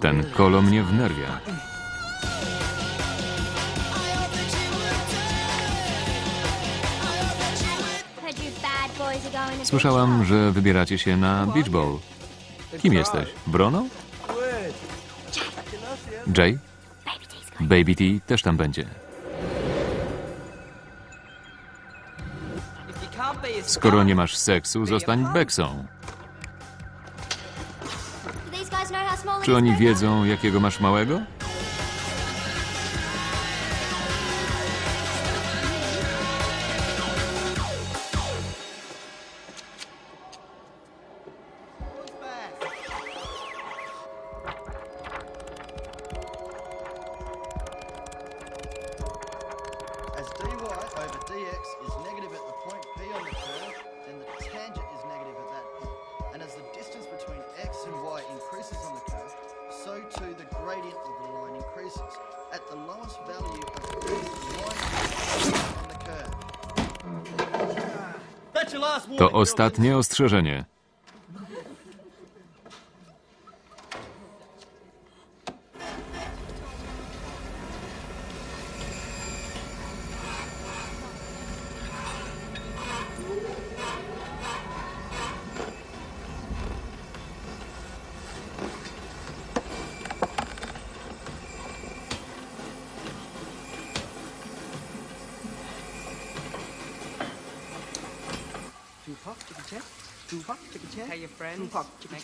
Ten kolo mnie wnerwia. Słyszałam, że wybieracie się na beach ball. Kim jesteś? Broną? Jay? Baby T też tam będzie. Skoro nie masz seksu, zostań beksą. Czy oni wiedzą, jakiego masz małego? To ostatnie ostrzeżenie.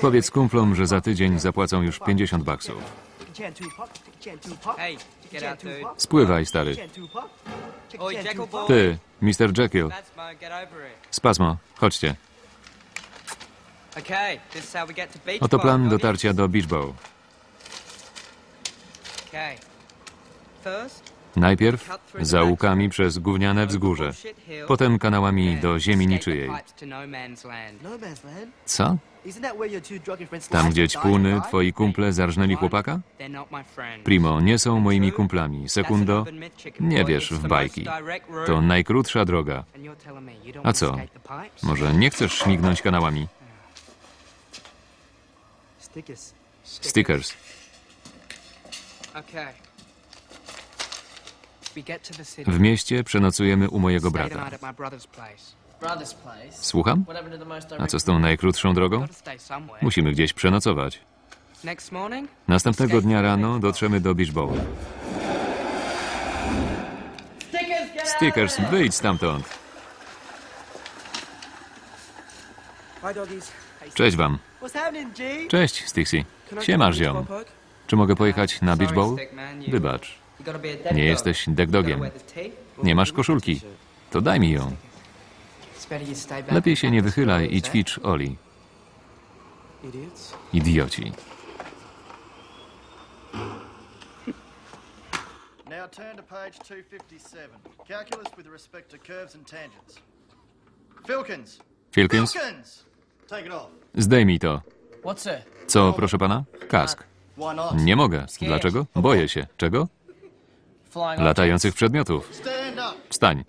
Powiedz kumplom, że za tydzień zapłacą już 50 baksów. Spływaj, stary. Ty, Mr. Jekyll. Spasmo, chodźcie. Oto plan dotarcia do Beach Bow. Najpierw zaułkami przez gówniane wzgórze, potem kanałami do ziemi niczyjej. Co? Tam, gdzie ćpuny, twoi kumple zarżnęli chłopaka? Primo, nie są moimi kumplami. Sekundo, nie wierz w bajki. To najkrótsza droga. A co? Może nie chcesz śmignąć kanałami? Stickers. Stickers. Okay. W mieście przenocujemy u mojego brata. night at my brother's place. Brother's place. Słucham? A co z tą najkrótszą drogą? Musimy gdzieś przenocować. Next morning, Następnego dnia rano dotrzemy do Beach Bowl. Stickers, wyjdź stamtąd. Hi, doggies. Cześć wam. What's happening, G? Cześć, Stixie. Siema, ziom. Czy mogę pojechać na Beach Bowl? Wybacz, nie jesteś tee. Nie masz koszulki. To daj mi ją. Lepiej się nie wychylaj i ćwicz Oli. Idioci. Now turn to page 257. Calculus with respect to curves and tangents. Filkins. Filkins, Filkins! Take it off. zdejmij to. Co, proszę pana? Kask. Nie mogę. Dlaczego? Boję się. Czego? Latających przedmiotów. Wstań.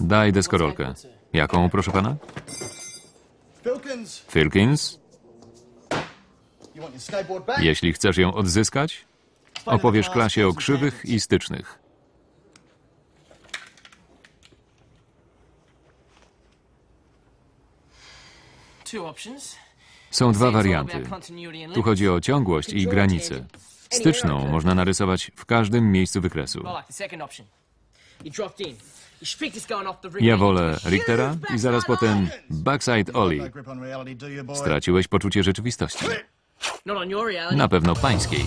Daj deskorolkę. Jaką, proszę pana? Filkins, jeśli chcesz ją odzyskać, opowiesz klasie o krzywych i stycznych. Two options. Są dwa warianty. Tu chodzi o ciągłość i granice. Styczną można narysować w każdym miejscu wykresu. Ja wolę Richtera i zaraz potem Backside Oli. Straciłeś poczucie rzeczywistości. Na pewno pańskiej.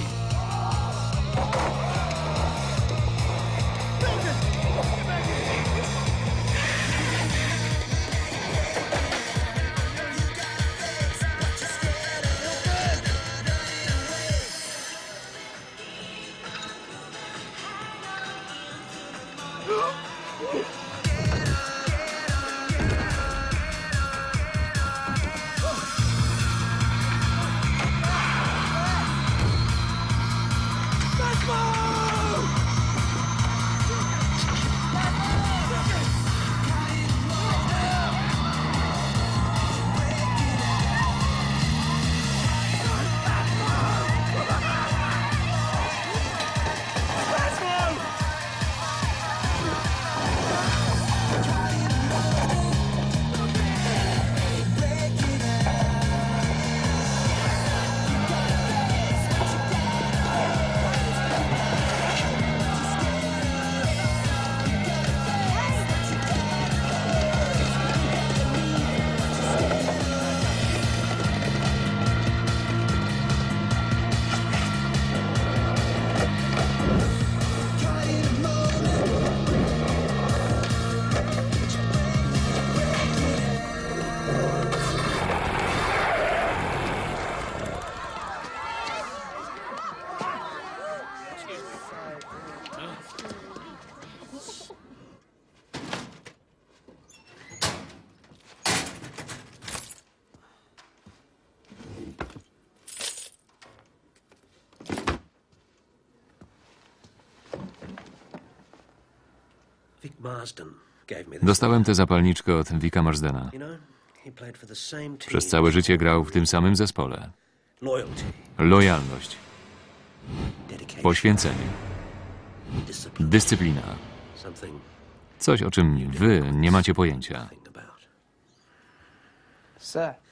Dostałem tę zapalniczkę od Vika Marsdena. Przez całe życie grał w tym samym zespole. Lojalność, poświęcenie, dyscyplina. Coś, o czym wy nie macie pojęcia.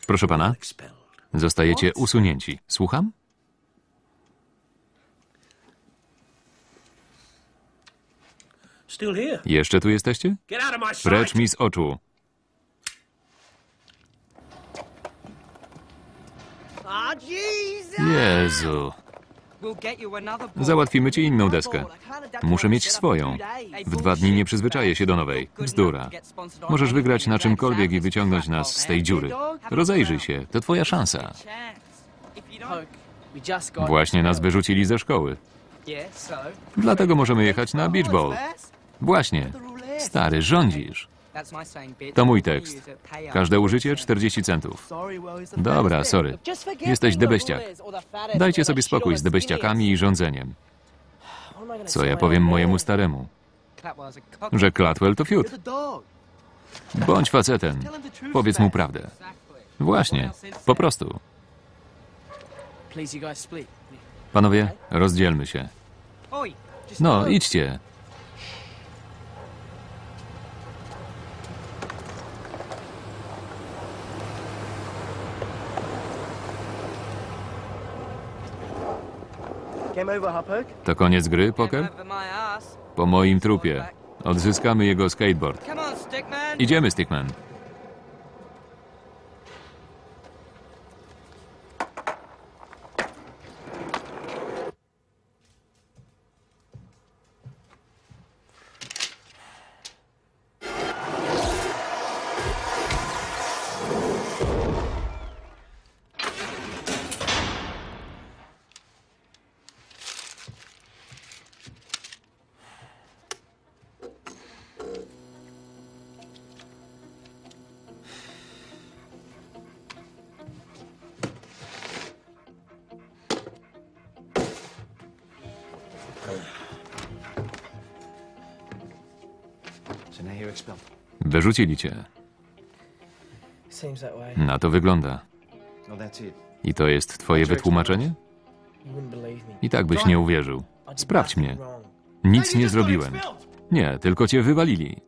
Proszę pana, zostajecie usunięci. Słucham? Jeszcze tu jesteście? Get out of my sight. Precz mi z oczu. Jezu. Załatwimy ci inną deskę. Muszę mieć swoją. W dwa dni nie przyzwyczaję się do nowej. Bzdura. Możesz wygrać na czymkolwiek i wyciągnąć nas z tej dziury. Rozejrzyj się, to twoja szansa. Właśnie nas wyrzucili ze szkoły. Dlatego możemy jechać na beach ball. Właśnie. Stary, rządzisz. To mój tekst. Każde użycie 40 centów. Dobra, sorry. Jesteś debeściak. Dajcie sobie spokój z debeściakami i rządzeniem. Co ja powiem mojemu staremu? Że Clatwell to fiut. Bądź facetem. Powiedz mu prawdę. Właśnie. Po prostu. Panowie, rozdzielmy się. No, idźcie. To koniec gry, poker? Po moim trupie. Odzyskamy jego skateboard. Idziemy, Stickman. Wyrzucili cię. Na to wygląda. It. I to jest twoje wytłumaczenie? I tak byś nie uwierzył. Sprawdź mnie. Nic nie zrobiłem. Nie, tylko cię wywalili.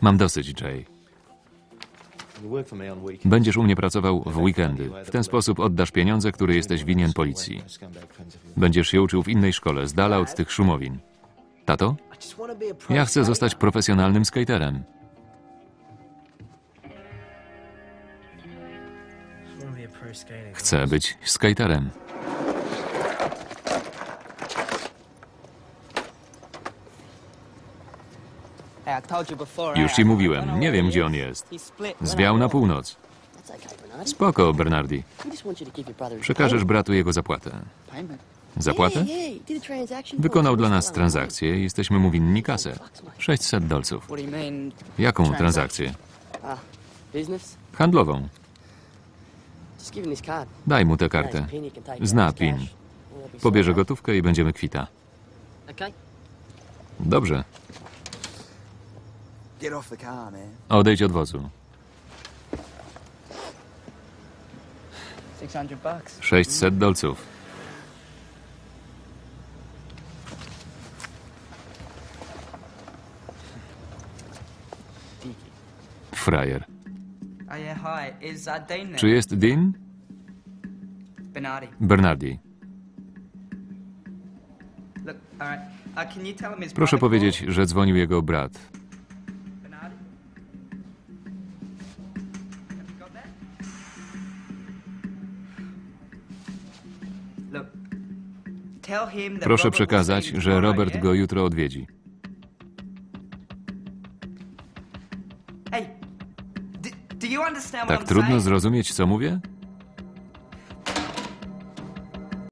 Mam dosyć, Jay. Będziesz u mnie pracował w weekendy. W ten sposób oddasz pieniądze, które jesteś winien policji. Będziesz się uczył w innej szkole, z dala od tych szumowin. Tato? Ja chcę zostać profesjonalnym skaterem. Chcę być skaterem. Już ci mówiłem, nie wiem gdzie on jest. Zwiał na północ. Spoko, Bernardi. Przekażesz bratu jego zapłatę. Zapłatę? Wykonał dla nas transakcję i jesteśmy mu winni kasę. 600 dolców. Jaką transakcję? Handlową. Daj mu tę kartę. Zna PIN. Pobierze gotówkę i będziemy kwita. Dobrze. Odejdź od wozu. 600 bucks. 600 dolców. Frajer. Oh, uh? Czy jest Dean? Bernardi. Uh, Proszę powiedzieć, że dzwonił jego brat. Proszę przekazać, że Robert go jutro odwiedzi. Tak trudno zrozumieć, co mówię?